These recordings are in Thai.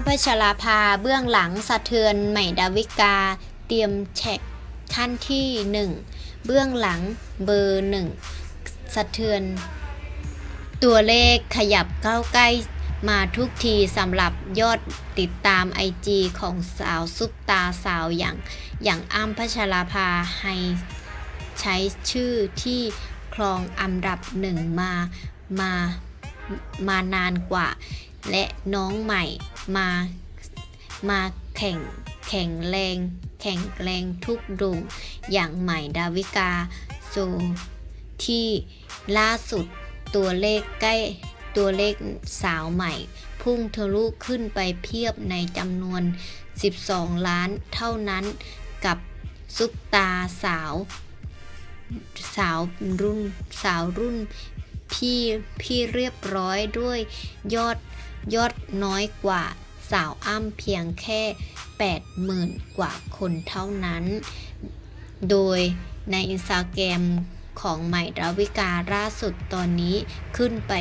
ำพัชราภาเบื้องหลังสะเทือนใหม่ดาวิกา เตรียมแช็คขั้นที่หนึ่งเบื้องหลังเบอร์หนึ่งสะเทือน ตัวเลขขยับเข้าใกล้มาทุกทีสำหรับยอดติดตาม IG ของสาวซุปตาสาวอย่างอย่างอ้ำพัชราภาให้ใช้ชื่อที่ครองอันดับหนึ่งมามามานานกว่า และน้องใหม่ มามาแข่งแข่งแรง แข่งแรงทุกดวงอย่างใหม่ดาวิกาโซที่ล่าสุดตัวเลขใกล้ตัวเลขสาวใหม่ พุ่งทะลุขึ้นไปเพียบในจำนวน 12 ล้านเท่านั้นกับซุปตาสาว สาวรุ่นสาวรุ่นพี่พี่เรียบร้อยด้วยยอด ยอดน้อยกว่าสาวอ้ำเพียงแค่ 80,000 กว่าคนเท่านั้น โดยในอินสตาแกรมของใหม่ดาวิกาล่าสุดตอนนี้ขึ้นไป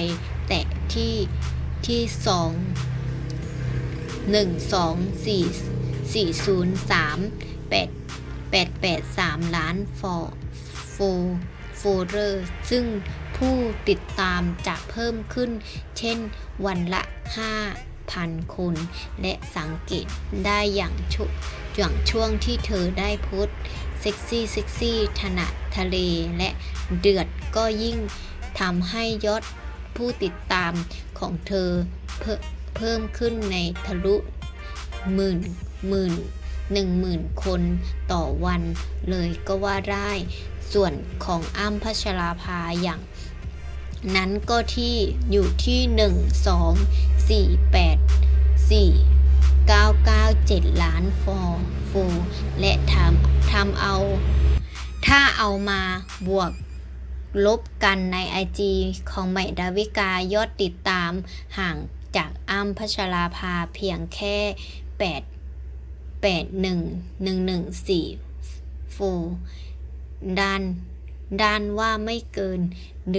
แตะที่ที่สองหนึ่งสองสี่สี่ศูนย์สามแปดแปดแปดสามล้านฟอโฟ โฟเรอร์ ซึ่งผู้ติดตามจะเพิ่มขึ้น เช่นวันละ 5,000 คน และสังเกตได้อย่างชุอย่างช่วงที่เธอได้โพสต์เซ็กซี่เซ็กซี่ถนัดทะเลและเดือดก็ยิ่งทำให้ยอดผู้ติดตามของเธอเพเพิ่มขึ้นในทะลุหมื่นหมื่น หนึ่งหมื่นคนต่อวันเลยก็ว่าได้ ส่วนของอ้ำพัชราภาอย่างนั้นก็ที่อยู่ที่ 1 2 4 8 4 9 9 7 ล้านฟอร์โฟและทำทำเอา ถ้าเอามาบวกลบกันใน IG ของใหม่ดาวิกายอดติดตามห่างจากอ้ำพัชราภาเพียงแค่ 8 แปดหนึ่งหนึ่งหนึ่งสี่โฟดันดันว่าไม่เกินหนึ่ง